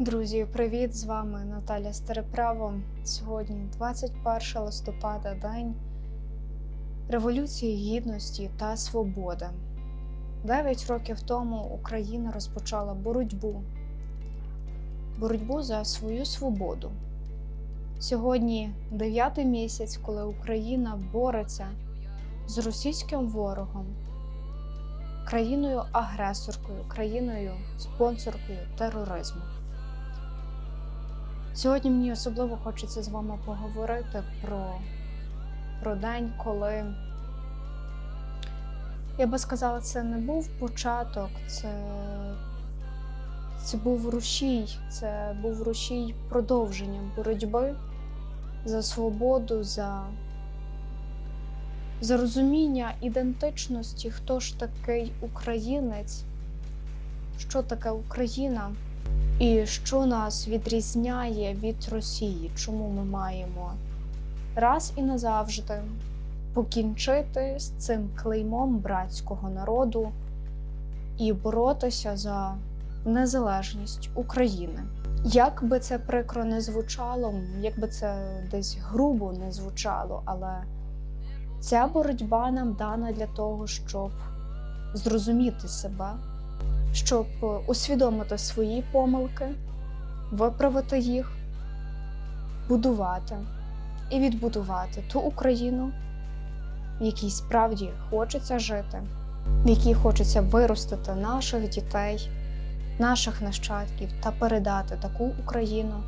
Друзі, привіт! З вами Наталя Стереправо. Сьогодні 21 листопада, день Революції Гідності та Свободи. Дев'ять років тому Україна розпочала боротьбу, боротьбу за свою свободу. Сьогодні дев'ятий місяць, коли Україна бореться з російським ворогом, країною-агресоркою, країною спонсоркою тероризму. Сьогодні мені особливо хочеться з вами поговорити про, про день, коли я би сказала, це не був початок, це, це був рушій, це був рушій продовження боротьби за свободу, за, за розуміння ідентичності, хто ж такий українець, що таке Україна. І що нас відрізняє від Росії? Чому ми маємо раз і назавжди покінчити з цим клеймом братського народу і боротися за незалежність України? Як би це прикро не звучало, як би це десь грубо не звучало, але ця боротьба нам дана для того, щоб зрозуміти себе щоб усвідомити свої помилки, виправити їх, будувати і відбудувати ту Україну, в якій справді хочеться жити, в якій хочеться виростити наших дітей, наших нащадків та передати таку Україну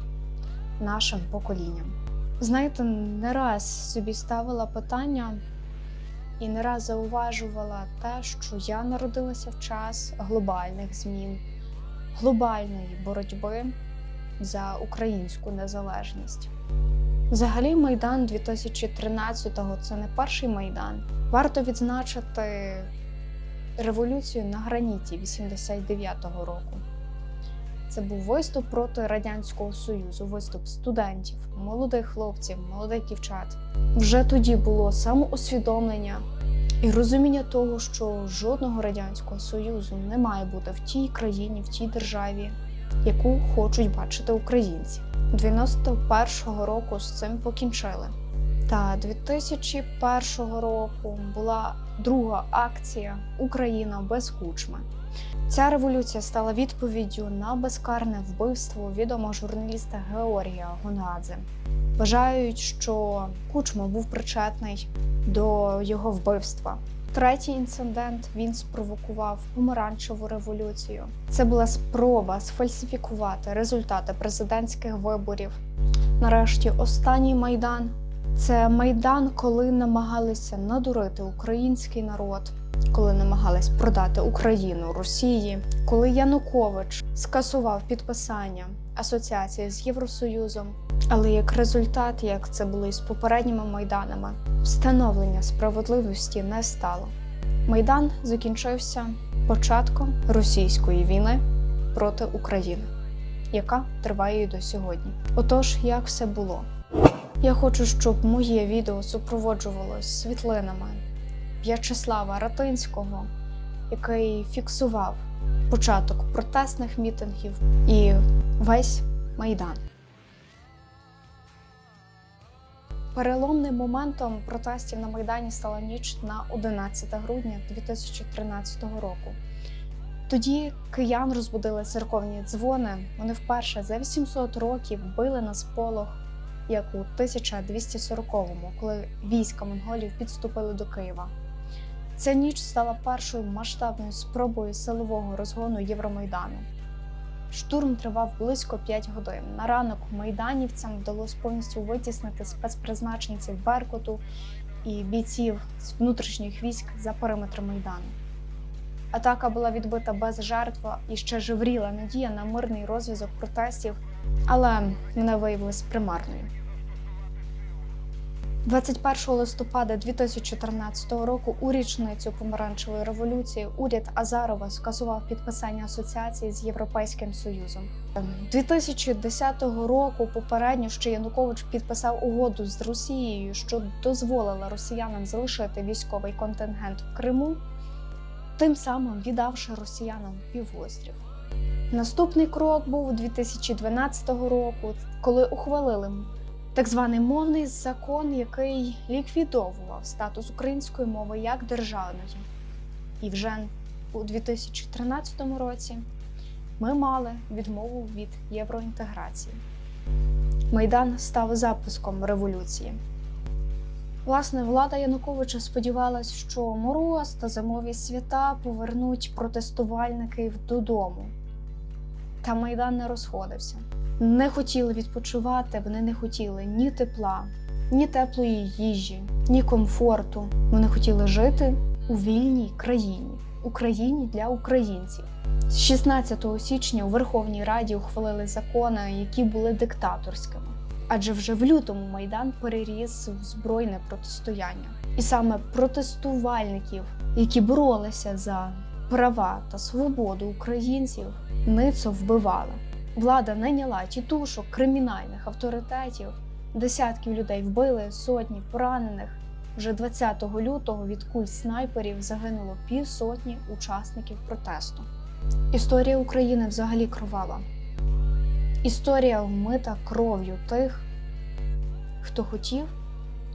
нашим поколінням. Знаєте, не раз собі ставила питання. І не раз зауважувала те, що я народилася в час глобальних змін, глобальної боротьби за українську незалежність. Взагалі, Майдан 2013-го це не перший майдан. Варто відзначити революцію на граніті 89-го року. Це був виступ проти Радянського Союзу, виступ студентів, молодих хлопців, молодих дівчат. Вже тоді було самоусвідомлення і розуміння того, що жодного радянського союзу не має бути в тій країні, в тій державі, яку хочуть бачити українці. 91-го року з цим покінчили. Та 2001 року була друга акція Україна без кучми. Ця революція стала відповіддю на безкарне вбивство відомого журналіста Георгія Гонгадзе. Вважають, що Кучма був причетний до його вбивства. Третій інцидент він спровокував помаранчеву революцію. Це була спроба сфальсифікувати результати президентських виборів. Нарешті, останній майдан це майдан, коли намагалися надурити український народ, коли намагались продати Україну Росії, коли Янукович скасував підписання асоціації з Євросоюзом. Але як результат, як це було і з попередніми майданами, встановлення справедливості не стало. Майдан закінчився початком російської війни проти України, яка триває і до сьогодні. Отож, як все було? Я хочу, щоб моє відео супроводжувалось світлинами В'ячеслава Ратинського, який фіксував початок протестних мітингів і весь майдан. Переломним моментом протестів на Майдані стала ніч на 11 грудня 2013 року. Тоді киян розбудили церковні дзвони. Вони вперше за 800 років били на сполох, як у 1240-му, коли війська монголів підступили до Києва. Ця ніч стала першою масштабною спробою силового розгону Євромайдану. Штурм тривав близько 5 годин. На ранок майданівцям вдалося повністю витіснити спецпризначенців Беркуту і бійців з внутрішніх військ за периметр майдану. Атака була відбита без жертв і ще жевріла надія на мирний розв'язок протестів, але вона виявилась примарною. 21 листопада 2014 року у річницю помаранчевої революції уряд Азарова скасував підписання асоціації з Європейським Союзом. 2010 року попередньо ще Янукович підписав угоду з Росією, що дозволила росіянам залишити військовий контингент в Криму, тим самим віддавши росіянам півострів. Наступний крок був 2012 року, коли ухвалили так званий мовний закон, який ліквідовував статус української мови як державної. І вже у 2013 році ми мали відмову від євроінтеграції. Майдан став запуском революції. Власне, влада Януковича сподівалась, що мороз та зимові свята повернуть протестувальників додому. Та майдан не розходився. Не хотіли відпочивати, вони не хотіли ні тепла, ні теплої їжі, ні комфорту. Вони хотіли жити у вільній країні, Україні для українців. З 16 січня у Верховній Раді ухвалили закони, які були диктаторськими. Адже вже в лютому майдан переріс в збройне протистояння, і саме протестувальників, які боролися за права та свободу українців, ницо вбивали. Влада найняла тітушок кримінальних авторитетів. Десятків людей вбили, сотні поранених. Вже 20 лютого від куль снайперів загинуло півсотні учасників протесту. Історія України взагалі кровава. Історія вмита кров'ю тих, хто хотів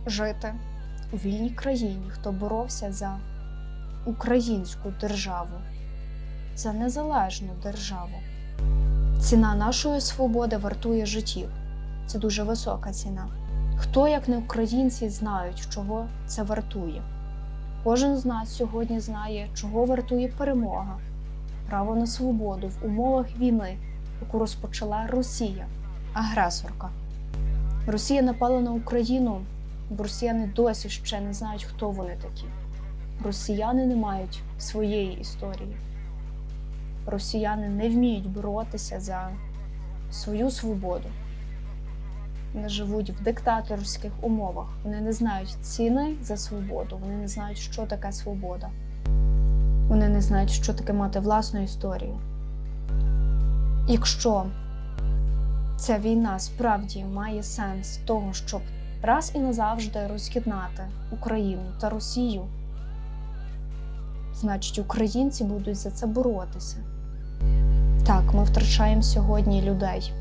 жити у вільній країні, хто боровся за українську державу, за незалежну державу. Ціна нашої свободи вартує життів. Це дуже висока ціна. Хто, як не українці, знають, чого це вартує. Кожен з нас сьогодні знає, чого вартує перемога, право на свободу в умовах війни, яку розпочала Росія, агресорка. Росія напала на Україну, бо росіяни досі ще не знають, хто вони такі. Росіяни не мають своєї історії. Росіяни не вміють боротися за свою свободу. Вони живуть в диктаторських умовах. Вони не знають ціни за свободу, вони не знають, що таке свобода. Вони не знають, що таке мати власну історію. Якщо ця війна справді має сенс того, щоб раз і назавжди роз'єднати Україну та Росію, значить українці будуть за це боротися. Так, ми втрачаємо сьогодні людей.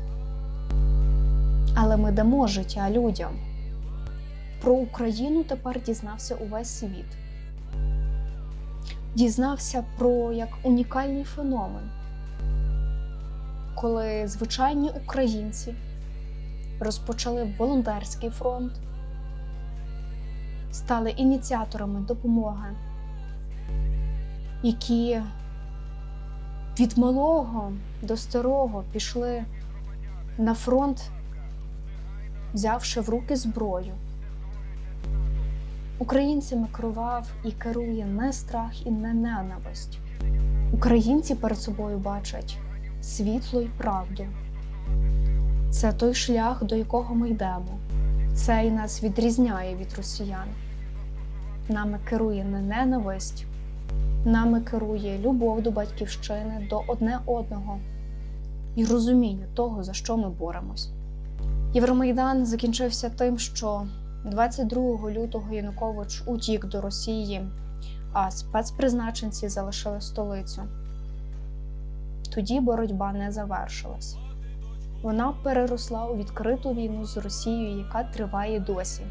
Але ми дамо життя людям. Про Україну тепер дізнався увесь світ. Дізнався про як унікальний феномен, коли звичайні українці розпочали волонтерський фронт, стали ініціаторами допомоги, які від малого до старого пішли на фронт, взявши в руки зброю. Українцями керував і керує не страх і не ненависть. Українці перед собою бачать світло й правду. Це той шлях, до якого ми йдемо. Це і нас відрізняє від росіян. Нами керує не ненависть, нами керує любов до батьківщини, до одне одного і розуміння того, за що ми боремось. Євромайдан закінчився тим, що 22 лютого Янукович утік до Росії, а спецпризначенці залишили столицю. Тоді боротьба не завершилась. Вона переросла у відкриту війну з Росією, яка триває досі.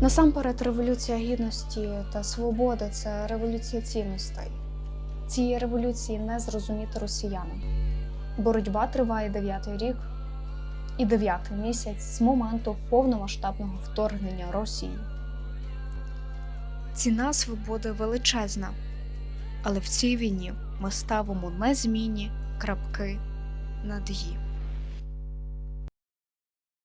Насамперед, революція гідності та свободи це революція цінностей. Цієї революції не зрозуміти росіянам. Боротьба триває дев'ятий рік і дев'ятий місяць з моменту повномасштабного вторгнення Росії. Ціна свободи величезна, але в цій війні ми ставимо незмінні крапки над «і».